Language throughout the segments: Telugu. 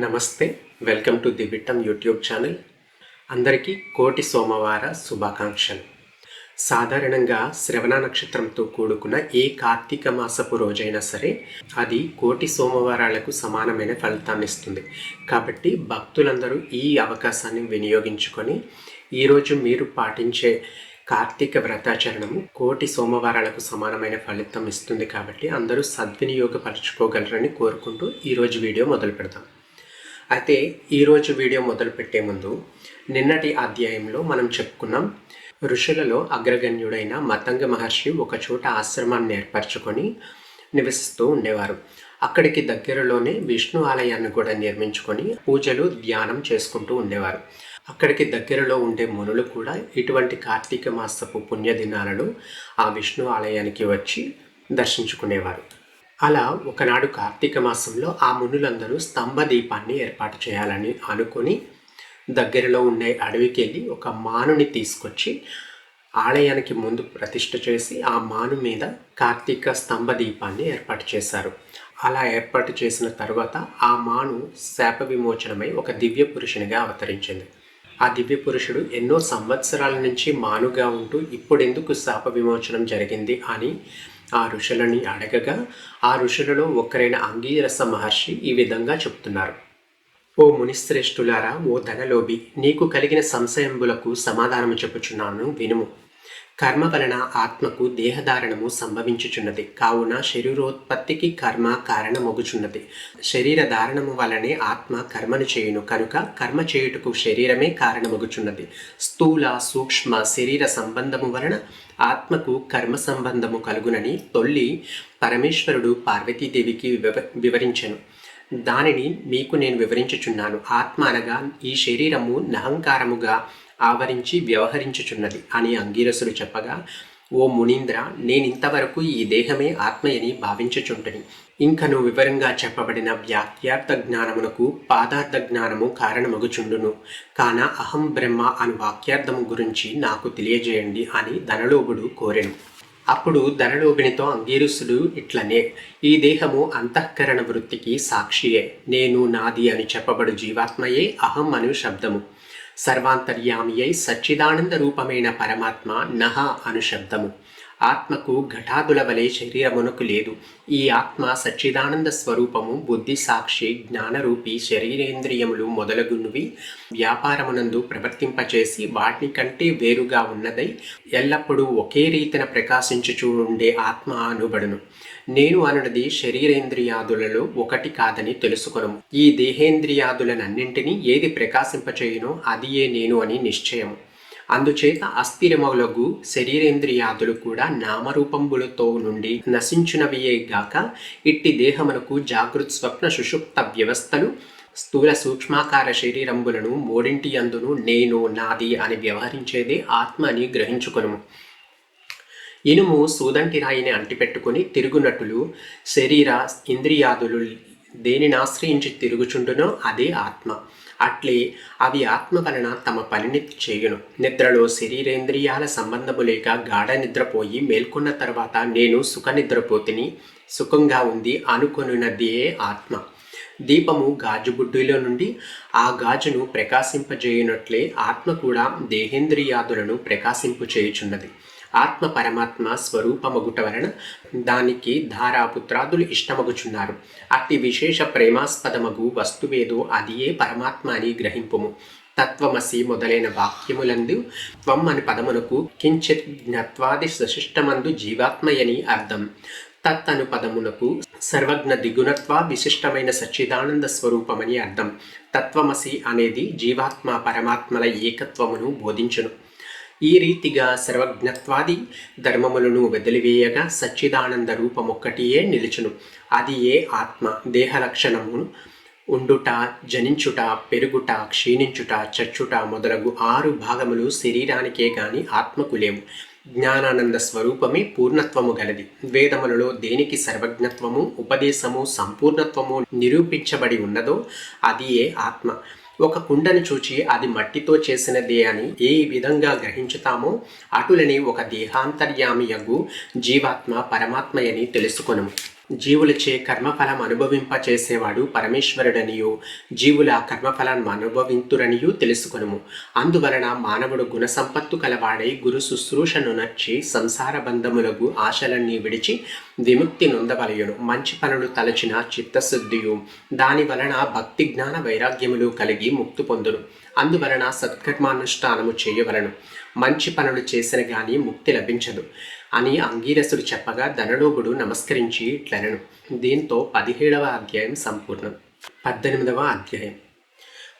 నమస్తే welcome to the Vittam YouTube channel. అందరికీ కోటి సోమవార శుభాకాంక్షలు. సాధారణంగా శ్రవణ నక్షత్రంతో కూడుకున్న ఏ కార్తీక మాసపు రోజైనా సరే అది కోటి సోమవారాలకు సమానమైన ఫలితాన్ని ఇస్తుంది. కాబట్టి భక్తులందరూ ఈ అవకాశాన్ని వినియోగించుకొని ఈరోజు మీరు పాటించే కార్తీక వ్రతాచరణము కోటి సోమవారాలకు సమానమైన ఫలితం ఇస్తుంది కాబట్టి అందరూ సద్వినియోగపరచుకోగలరని కోరుకుంటూ ఈరోజు వీడియో మొదలు పెడతాం అయితే ఈరోజు వీడియో మొదలు పెట్టే ముందు నిన్నటి అధ్యాయంలో మనం చెప్పుకున్నాం ఋషులలో అగ్రగణ్యుడైన మతంగ మహర్షి ఒక చోట ఆశ్రమాన్ని ఏర్పరచుకొని నివసిస్తూ ఉండేవారు. అక్కడికి దగ్గరలోనే విష్ణు ఆలయాన్ని కూడా నిర్మించుకొని పూజలు ధ్యానం చేసుకుంటూ ఉండేవారు. అక్కడికి దగ్గరలో ఉండే మునులు కూడా ఇటువంటి కార్తీక మాసపు పుణ్యదినాలలో ఆ విష్ణు ఆలయానికి వచ్చి దర్శించుకునేవారు. అలా ఒకనాడు కార్తీక మాసంలో ఆ మునులందరూ స్తంభ దీపాన్ని ఏర్పాటు చేయాలని అనుకుని దగ్గరలో ఉండే అడవికి వెళ్ళి ఒక మానుని తీసుకొచ్చి ఆలయానికి ముందు ప్రతిష్ఠ చేసి ఆ మాను మీద కార్తీక స్తంభ దీపాన్ని ఏర్పాటు చేశారు. అలా ఏర్పాటు చేసిన తర్వాత ఆ మాను శాప విమోచనమై ఒక దివ్య పురుషునిగా అవతరించింది. ఆ దివ్య పురుషుడు ఎన్నో సంవత్సరాల నుంచి మానుగా ఉంటూ ఇప్పుడెందుకు శాప విమోచనం జరిగింది అని ఆ ఋషులని అడగగా ఆ ఋషులలో ఒకరైన అంగీరస మహర్షి ఈ విధంగా చెప్తున్నారు. ఓ మునిశ్రేష్ఠులారా ఓ ధనలోభి నీకు కలిగిన సంశయంబులకు సమాధానం చెప్పుచున్నాను వినుము. కర్మ వలన ఆత్మకు దేహధారణము సంభవించుచున్నది. కావున శరీరోత్పత్తికి కర్మ కారణమొగుచున్నది. శరీర ధారణము వలనే ఆత్మ కర్మను చేయును. కనుక కర్మ చేయుటకు శరీరమే కారణమొగుచున్నది. స్థూల సూక్ష్మ శరీర సంబంధము వలన ఆత్మకు కర్మ సంబంధము కలుగునని తొల్లి పరమేశ్వరుడు పార్వతీదేవికి వివ వివరించెను. దానిని మీకు నేను వివరించుచున్నాను. ఆత్మ అనగా ఈ శరీరము నహంకారముగా ఆవరించి వ్యవహరించుచున్నది అని అంగీరసుడు చెప్పగా ఓ మునీంద్ర నేనింతవరకు ఈ దేహమే ఆత్మయని భావించుచుంటని. ఇంకను వివరంగా చెప్పబడిన వ్యాఖ్యార్థ జ్ఞానమునకు పాదార్థ జ్ఞానము కారణమగుచుండును. కాన అహం బ్రహ్మ అను వాక్యార్థము గురించి నాకు తెలియజేయండి అని ధనలోభుడు కోరెను. అప్పుడు ధనలోభినితో అంగీరుసుడు ఇట్లనే ఈ దేహము అంతఃకరణ వృత్తికి సాక్షియే. నేను నాది అని చెప్పబడు జీవాత్మయే అహం అను శబ్దము. సర్వాంతర్యామి అయి సచ్చిదానంద రూపమైన పరమాత్మ నహ అను శబ్దము. ఆత్మకు ఘటాదుల వలె శరీరమునకు లేదు. ఈ ఆత్మ సచ్చిదానంద స్వరూపము బుద్ధి సాక్షి జ్ఞానరూపి శరీరేంద్రియములు మొదలగునవి వ్యాపారమునందు ప్రవర్తింపచేసి వాటిని కంటే వేరుగా ఉన్నదై ఎల్లప్పుడూ ఒకే రీతిన ప్రకాశించుచూ ఉండే ఆత్మ అనుబడును. నేను అనునది శరీరేంద్రియాదులలో ఒకటి కాదని తెలుసుకొనము. ఈ దేహేంద్రియాదులనన్నింటినీ ఏది ప్రకాశింపచేయునో అదియే నేను అని నిశ్చయము. అందుచేత అస్థిరమగులగు శరీరేంద్రియాదులు కూడా నామరూపంబులతో నుండి నశించునవియే గాక ఇట్టి దేహమునకు జాగృత్ స్వప్న సుషుప్త వ్యవస్థలు స్థూల సూక్ష్మాకార శరీరంబులను మూడింటి అందును నేను నాది అని వ్యవహరించేదే ఆత్మ అని గ్రహించుకును ఇనుము సూదంటి రాయిని అంటిపెట్టుకుని తిరుగునట్టులు శరీర ఇంద్రియాదులు దేనిని ఆశ్రయించి తిరుగుచుండునో అదే ఆత్మ. అట్లే అవి ఆత్మ వలన తమ పనిని చేయును. నిద్రలో శరీరేంద్రియాల సంబంధము లేక గాఢ నిద్రపోయి మేల్కొన్న తర్వాత నేను సుఖ నిద్రపోతిని సుఖంగా ఉంది అనుకొనున్నదియే ఆత్మ. దీపము గాజుబుడ్డిలో నుండి ఆ గాజును ప్రకాశింపజేయునట్లే ఆత్మ కూడా దేహేంద్రియాదులను ప్రకాశింపు చేయుచున్నది ఆత్మ పరమాత్మ స్వరూపమగుట వలన దానికి ధారాపుత్రాదులు ఇష్టమగుచున్నారు. అతి విశేష ప్రేమాస్పదమగు వస్తువేదో అదియే పరమాత్మ అని గ్రహింపుము. తత్వమసి మొదలైన వాక్యములందు త్వం అని పదమునకు కించిత్ జ్ఞత్వాది సశిష్టమందు జీవాత్మయని అర్థం. తత్ అను పదమునకు సర్వజ్ఞ దిగుణత్వ విశిష్టమైన సచ్చిదానంద స్వరూపమని అర్థం. తత్వమసి అనేది జీవాత్మ పరమాత్మల ఏకత్వమును బోధించును. ఈ రీతిగా సర్వజ్ఞత్వాది ధర్మములను వదిలివేయగా సచ్చిదానంద రూపమొక్కటియే నిలుచును. అది ఏ ఆత్మ దేహ లక్షణమును ఉండుట జనించుట పెరుగుట క్షీణించుట చచ్చుట మొదలగు ఆరు భాగములు శరీరానికే గాని ఆత్మకు లేవు. జ్ఞానానంద స్వరూపమే పూర్ణత్వము గలది. వేదములలో దేనికి సర్వజ్ఞత్వము ఉపదేశము సంపూర్ణత్వము నిరూపించబడి ఉన్నదో అది ఏ ఆత్మ. ఒక కుండను చూచి అది మట్టితో చేసినదే అని ఏ విధంగా గ్రహించుతామో అటులని ఒక దేహాంతర్యామియగు జీవాత్మ పరమాత్మయని తెలుసుకొను జీవులచే కర్మఫలం అనుభవింపచేసేవాడు పరమేశ్వరుడనియు. జీవుల కర్మఫలాన్ని అనుభవింతురనియు తెలుసుకొనుము. అందువలన మానవుడు గుణ సంపత్తు కలవాడై గురు శుశ్రూషను నచ్చి సంసార బంధములకు ఆశలన్నీ విడిచి విముక్తి నొందవలయును. మంచి పనులు తలచిన చిత్తశుద్ధియు. దాని వలన భక్తి జ్ఞాన వైరాగ్యములు కలిగి ముక్తి పొందును. అందువలన సత్కర్మానుష్ఠానము చేయవలను. మంచి పనులు చేసిన గాని ముక్తి లభించదు. అని అంగీరసుడు చెప్పగా ధనలోగుడు నమస్కరించి ఇట్లనను. దీంతో పదిహేడవ అధ్యాయం సంపూర్ణం. పద్దెనిమిదవ అధ్యాయం.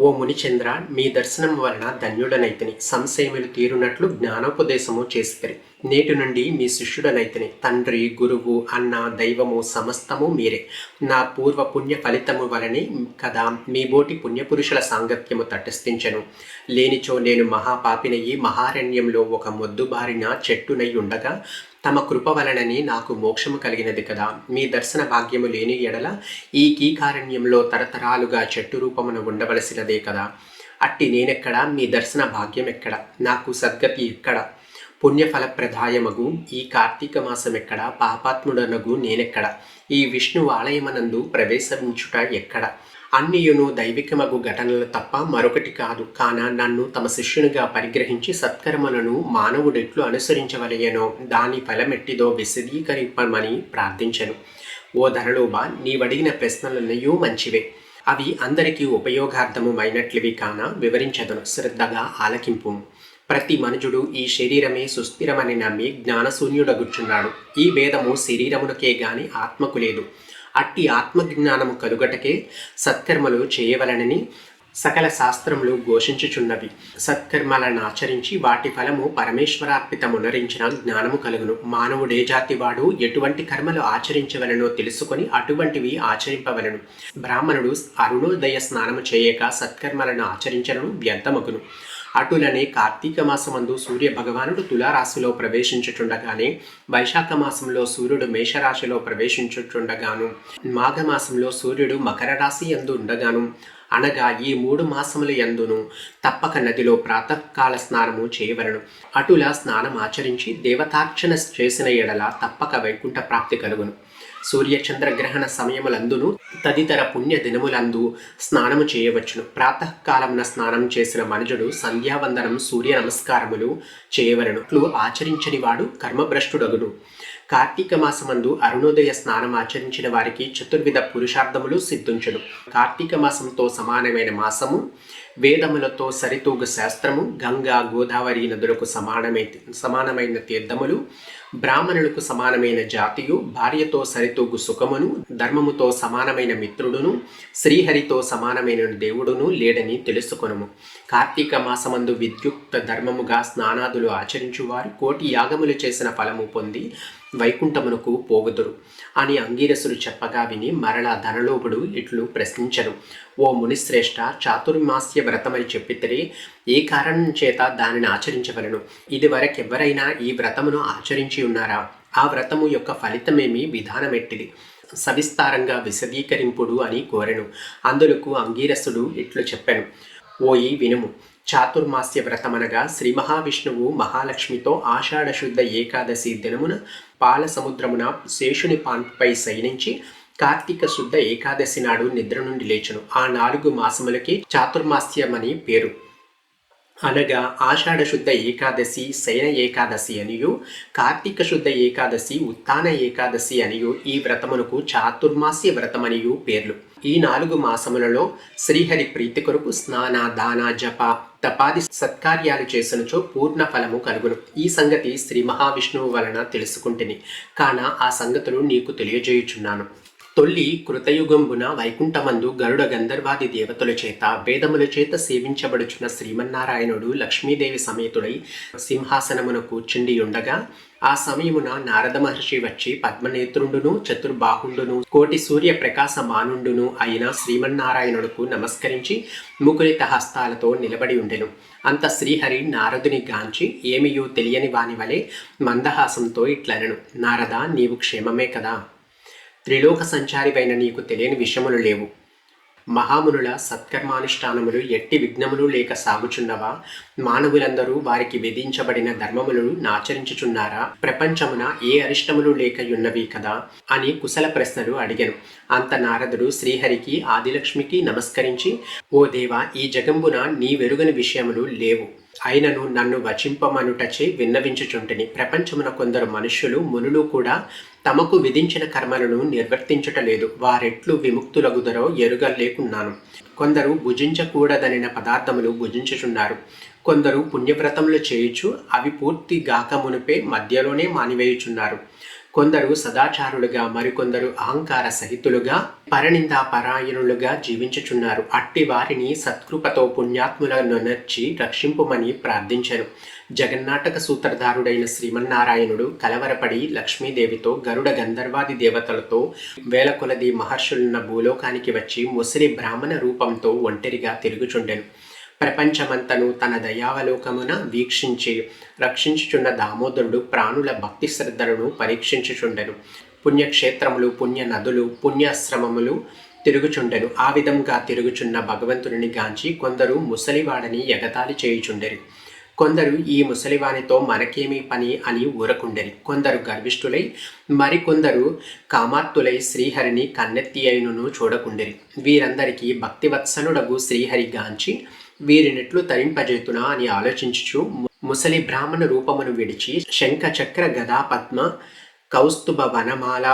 ఓ మునిచంద్ర మీ దర్శనం వలన ధన్యుడనైతిని. సంశయములు తీరునట్లు జ్ఞానోపదేశము చేసిరి నేటి నుండి మీ శిష్యుడనైతిని. తండ్రి గురువు అన్న దైవము సమస్తము మీరే. నా పూర్వ పుణ్య ఫలితము వలనే కదా మీ బోటి పుణ్యపురుషుల సాంగత్యము తటస్థించను. లేనిచో నేను మహాపాపినయ్యి మహారణ్యంలో ఒక మొద్దుబారిన చెట్టునై ఉండగా తమ కృప వలనని నాకు మోక్షము కలిగినది కదా. మీ దర్శన భాగ్యము లేని ఎడల ఈ కీకారణ్యంలో తరతరాలుగా చెట్టు రూపమున ఉండవలసినదే కదా. అట్టి నేనెక్కడ? మీ దర్శన భాగ్యం ఎక్కడ నాకు సద్గతి ఎక్కడ? పుణ్యఫలప్రదాయమగు ఈ కార్తీక మాసం ఎక్కడ పాపాత్ముడనగు నేనెక్కడ? ఈ విష్ణు ఆలయమనందు ప్రవేశించుట ఎక్కడ? అన్నియును దైవికమగు ఘటనలు తప్ప మరొకటి కాదు. కాన నన్ను తమ శిష్యునిగా పరిగ్రహించి సత్కర్మలను మానవుడెట్లు అనుసరించవలయనో దాని ఫలమెట్టిదో విశదీకరింపమని ప్రార్థించను. ఓ ధరలోబా నీవడిగిన ప్రశ్నలన్నయూ మంచివే. అవి అందరికీ ఉపయోగార్థముమైనట్లివి కాన వివరించదను. శ్రద్ధగా ఆలకింపు. ప్రతి మనుజుడు ఈ శరీరమే సుస్థిరమని నమ్మి జ్ఞానశూన్యుడగుచున్నాడు. ఈ భేదము శరీరమునకే గాని ఆత్మకు లేదు. అట్టి ఆత్మజ్ఞానము కలుగటకే సత్కర్మలు చేయవలనని సకల శాస్త్రములు ఘోషించుచున్నవి. సత్కర్మలను ఆచరించి వాటి ఫలము పరమేశ్వరార్పితమునరించిన జ్ఞానము కలుగును. మానవుడే జాతివాడు ఎటువంటి కర్మలు ఆచరించవలనో తెలుసుకొని అటువంటివి ఆచరింపవలను. బ్రాహ్మణుడు అరుణోదయ స్నానము చేయక సత్కర్మలను ఆచరించడం వ్యర్థమగును. అటులనే కార్తీక మాసమందు సూర్య భగవానుడు తులారాశిలో ప్రవేశించుచుండగానే వైశాఖ మాసంలో సూర్యుడు మేషరాశిలో ప్రవేశించుచుండగాను మాఘమాసంలో సూర్యుడు మకర రాశి ఎందు ఉండగాను అనగా ఈ మూడు మాసముల ఎందును తప్పక నదిలో ప్రాతకాల స్నానము చేయవలను. అటుల స్నానం ఆచరించి దేవతార్చన చేసిన ఎడల తప్పక వైకుంఠ ప్రాప్తి కలుగును. సూర్యచంద్రగ్రహణ సమయములందును తదితర పుణ్య దినములందు స్నానము చేయవచ్చును. ప్రాతకాలమున స్నానం చేసిన మనుజుడు సంధ్యావందనం సూర్య నమస్కారములు చేయవలను. ఆచరించని వాడు కర్మభ్రష్టుడగును. కార్తీక మాసమందు అరుణోదయ స్నానం ఆచరించిన వారికి చతుర్విధ పురుషార్థములు సిద్ధించును. కార్తీక మాసంతో సమానమైన మాసము వేదములతో సరితూగు శాస్త్రము గంగా గోదావరి నదులకు సమానమై సమానమైన తీర్థములు బ్రాహ్మణులకు సమానమైన జాతియు భార్యతో సరితూగు సుఖమును ధర్మముతో సమానమైన మిత్రుడును శ్రీహరితో సమానమైన దేవుడును లేడని తెలుసుకొనుము. కార్తీక మాసమందు విద్యుక్త ధర్మముగా స్నానాదులు ఆచరించువారు కోటి యాగములు చేసిన ఫలము పొంది వైకుంఠమునకు పోగుదురు. అని అంగీరసుడు చెప్పగా విని మరలా ధనలోపుడు ఇట్లు ప్రశ్నించను. ఓ మునిశ్రేష్ఠ చాతుర్మాస్య వ్రతమని చెప్పితే ఏ కారణం చేత దానిని ఆచరించవలను? ఇదివరకెవ్వరైనా ఈ వ్రతమును ఆచరించి ఉన్నారా? ఆ వ్రతము యొక్క ఫలితమేమి? విధానమెట్టిది? సవిస్తారంగా విశదీకరింపుడు అని కోరెను. అందులకు అంగీరసుడు ఇట్లు చెప్పాను. ఓయి వినుము. చాతుర్మాస్య వ్రతమనగా శ్రీ మహావిష్ణువు మహాలక్ష్మితో ఆషాఢశుద్ధ ఏకాదశి దినమున పాల సముద్రమున శేషుని పాన్పై శయనించి కార్తీక శుద్ధ ఏకాదశి నాడు నిద్ర నుండి లేచును. ఆ నాలుగు మాసములకి చాతుర్మాస్యమని పేరు. అనగా ఆషాఢ శుద్ధ ఏకాదశి శయన ఏకాదశి అనియు కార్తీక శుద్ధ ఏకాదశి ఉత్తాన ఏకాదశి అనియు ఈ వ్రతమునకు చాతుర్మాస్య వ్రతమనియు పేర్లు. ఈ నాలుగు మాసములలో శ్రీహరి ప్రీతి కొరకు స్నాన దాన జప తపాది సత్కార్యాలు చేసినచో పూర్ణ ఫలము కలుగును. ఈ సంగతి శ్రీ మహావిష్ణువు వలన తెలుసుకుంటుని. కాన ఆ సంగతులు నీకు తెలియజేయుచున్నాను. తొల్లి కృతయుగంబున వైకుంఠమందు గరుడ గంధర్వాది దేవతల చేత వేదముల చేత సేవించబడుచున్న శ్రీమన్నారాయణుడు లక్ష్మీదేవి సమేతుడై సింహాసనమున కూర్చుండి ఉండగా ఆ సమయమున నారద మహర్షి వచ్చి పద్మనేత్రుండును చతుర్బాహుండును కోటి సూర్య ప్రకాశ మానుండును అయిన శ్రీమన్నారాయణుడుకు నమస్కరించి ముకులిత హస్తాలతో నిలబడి ఉండెను. అంత శ్రీహరి నారదుని గాంచి ఏమియో తెలియని వాని వలె మందహాసంతో ఇట్లనను నారద నీవు క్షేమమే కదా. త్రిలోక సంచారివైన నీకు తెలియని విషయములు లేవు. మహామునుల సత్కర్మానుష్ఠానములు ఎట్టి విఘ్నములు లేక సాగుచున్నవా మానవులందరూ వారికి విధించబడిన ధర్మములను నాచరించుచున్నారా? ప్రపంచమున ఏ అరిష్టములు లేకయున్నవి కదా? అని కుశల ప్రశ్నలు అడిగాను. అంత నారదుడు శ్రీహరికి ఆదిలక్ష్మికి నమస్కరించి ఓ దేవా ఈ జగంబున నీ వెరుగని విషయములు లేవు. అయినను నన్ను వచింపమనుటచే విన్నవించుచుంటిని. ప్రపంచమున కొందరు మనుష్యులు మునులు కూడా తమకు విధించిన కర్మలను నిర్వర్తించటలేదు. వారెట్లు విముక్తులగుదరో ఎరుగలేకున్నాను. కొందరు భుజించకూడదనిన పదార్థములు భుజించుచున్నారు. కొందరు పుణ్యవ్రతములు చేయుచు అవి పూర్తి గాక మునిపే మధ్యలోనే మానివేయుచున్నారు. కొందరు సదాచారులుగా మరికొందరు అహంకార సహితులుగా పరనిందాపరాయణులుగా జీవించుచున్నారు. అట్టి వారిని సత్కృపతో పుణ్యాత్ములను నర్చి రక్షింపుమని ప్రార్థించరు జగన్నాటక సూత్రధారుడైన శ్రీమన్నారాయణుడు కలవరపడి లక్ష్మీదేవితో గరుడ గంధర్వాది దేవతలతో వేల కొలది మహర్షులున్న భూలోకానికి వచ్చి ముసిరి బ్రాహ్మణ రూపంతో ఒంటరిగా తిరుగుచుండెను. ప్రపంచమంతను తన దయావలోకమున వీక్షించి రక్షించుచున్న దామోదరుడు ప్రాణుల భక్తి శ్రద్ధలను పరీక్షించుచుండెను. పుణ్యక్షేత్రములు పుణ్య నదులు పుణ్యాశ్రమములు తిరుగుచుండెను. ఆ విధంగా తిరుగుచున్న భగవంతుని గాంచి కొందరు ముసలివాడని ఎగతాళి చేయుచుండెరు కొందరు ఈ ముసలివానితో మనకేమీ పని అని ఊరకుండెరి కొందరు గర్విష్ఠులై మరికొందరు కామార్తులై శ్రీహరిని కన్నెత్తి అయినను చూడకుండెరి వీరందరికీ భక్తివత్సనుడగు శ్రీహరి గాంచి వీరినెట్లు తరింపజేతునా అని ఆలోచించుచు ముసలి బ్రాహ్మణ రూపమును విడిచి శంఖ చక్ర గదా పద్మ కౌస్తుభ వనమాల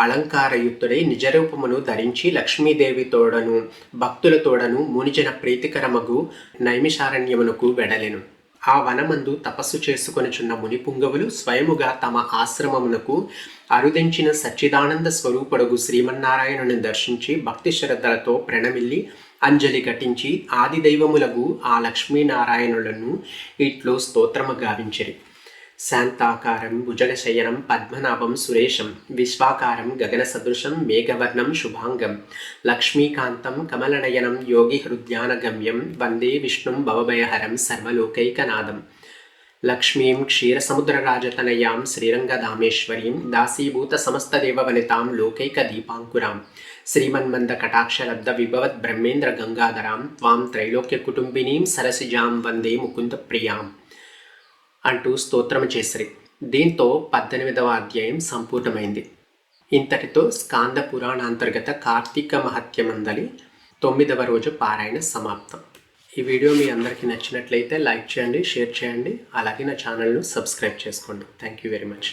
అలంకారయుక్తుడై నిజరూపమును ధరించి లక్ష్మీదేవి తోడను భక్తుల తోడను మునిజన ప్రీతికరమగు నైమిషారణ్యమునకు వెడలెను. ఆ వనమందు తపస్సు చేసుకొనుచున్న మునిపుంగవులు స్వయముగా తమ ఆశ్రమమునకు అరుదించిన సచ్చిదానంద స్వరూపుడగు శ్రీమన్నారాయణుని దర్శించి భక్తి శ్రద్ధలతో ప్రణమిల్లి అంజలి ఘటించి ఆది దైవములకు ఆ లక్ష్మీనారాయణులను ఇట్లో స్తోత్రము గావించిరి. శాంతాకారం భుజగశయనం పద్మనాభం సురేశం విశ్వాకారం గగన సదృశం మేఘవర్ణం శుభాంగం లక్ష్మీకాంతం కమలనయనం యోగి హృద్యానగమ్యం వందే విష్ణుం భవభయహరం సర్వలోకైకనాదం. లక్ష్మీం క్షీరసముద్రరాజతనయాం శ్రీరంగధామేశ్వరీం దాసీభూత సమస్తదేవవనితాం లోకైకదీపాంకురాం దీపాంకురాం శ్రీమన్మంద విభవద్ బ్రహ్మేంద్ర గంగాధరాం త్వాం త్రైలోక్యకుటుంబినీం సరసిజాం వందే ముకుందప్రియాం. అంటూ స్తోత్రం చేసిరి. దీంతో పద్దెనిమిదవ అధ్యాయం సంపూర్ణమైంది. ఇంతటితో స్కాంద పురాణాంతర్గత కార్తీక మహత్యమందలి తొమ్మిదవ రోజు పారాయణ సమాప్తం. ఈ వీడియో మీ అందరికీ నచ్చినట్లయితే లైక్ చేయండి షేర్ చేయండి. అలాగే నా ఛానల్ను సబ్స్క్రైబ్ చేసుకోండి. Thank you very much.